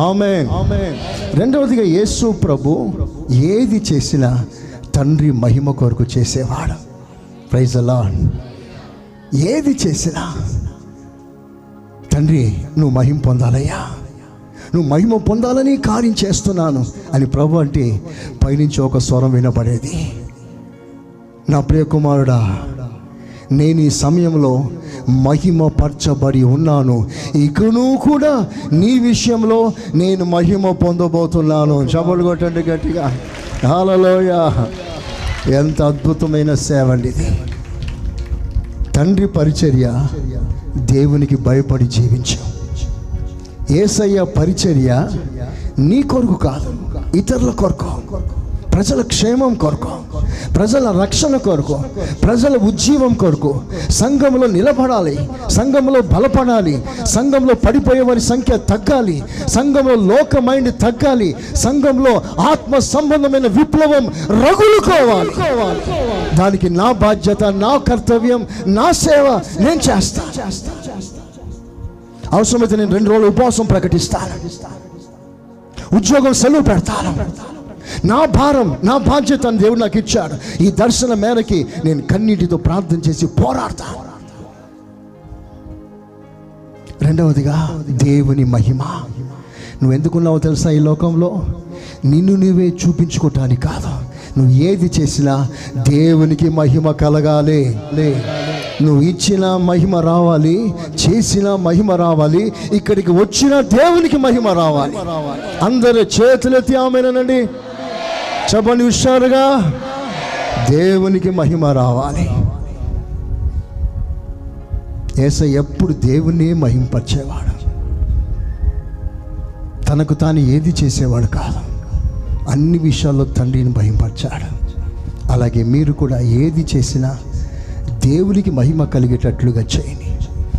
ఆమె రెండవదిగా యేసు ప్రభు ఏది చేసినా తండ్రి మహిమ కొరకు చేసేవాడు. ప్రైజ్ అలా ఏది చేసినా తండ్రి నువ్వు మహిమ పొందాలయ్యా. నువ్వు మహిమ పొందాలని కార్యం చేస్తున్నాను అని ప్రభు అంటే పైనుంచి ఒక స్వరం వినపడేది నా ప్రియ కుమారుడా నేను ఈ సమయంలో మహిమపరచబడి ఉన్నాను. ఇకను కూడా నీ విషయంలో నేను మహిమ పొందబోతున్నాను. చబలు కొట్టండి గట్టిగా. హాలలోయ ఎంత అద్భుతమైన సేవ అండి ఇది. తండ్రి పరిచర్య దేవునికి భయపడి జీవించు. ఏసయ్య పరిచర్య నీ కొరకు కాదు ఇతరుల కొరకు. ప్రజల క్షేమం కొరకు ప్రజల రక్షణ కొరకు ప్రజల ఉజ్జీవం కొరకు సంఘంలో నిలబడాలి సంఘంలో బలపడాలి సంఘంలో పడిపోయే వారి సంఖ్య తగ్గాలి సంఘంలో లోక మైండ్ తగ్గాలి సంఘంలో ఆత్మ సంబంధమైన విప్లవం రగులుకోవాలి. దానికి నా బాధ్యత నా కర్తవ్యం నా సేవ నేను చేస్తా. అవసరమైతే నేను రెండు రోజులు ఉపవాసం ప్రకటిస్తాను. ఉద్యోగం సెలవు పెడతాను. నా భారం నా బాధ్యత అని దేవుడు నాకు ఇచ్చాడు. ఈ దర్శన మేరకి నేను కన్నీటితో ప్రార్థన చేసి పోరాడతా. రెండవదిగా దేవుని మహిమ. నువ్వు ఎందుకున్నావో తెలుసా ఈ లోకంలో? నిన్ను నువ్వే చూపించుకోవటానికి కాదు. నువ్వు ఏది చేసినా దేవునికి మహిమ కలగాలి. లే నువ్వు ఇచ్చిన మహిమ రావాలి చేసిన మహిమ రావాలి ఇక్కడికి వచ్చిన దేవునికి మహిమ రావాలి. అందరి చేతులెత్తి ఆమెనండి. చెప్పండి హుషారుగా దేవునికి మహిమ రావాలి. ఏస ఎప్పుడు దేవుణ్ణి మహింపరిచేవాడు? తనకు తాను ఏది చేసేవాడు కాదు. అన్ని విషయాల్లో తండ్రిని భయంపరిచాడు అలాగే మీరు కూడా ఏది చేసినా దేవునికి మహిమ కలిగేటట్లుగా చేయండి.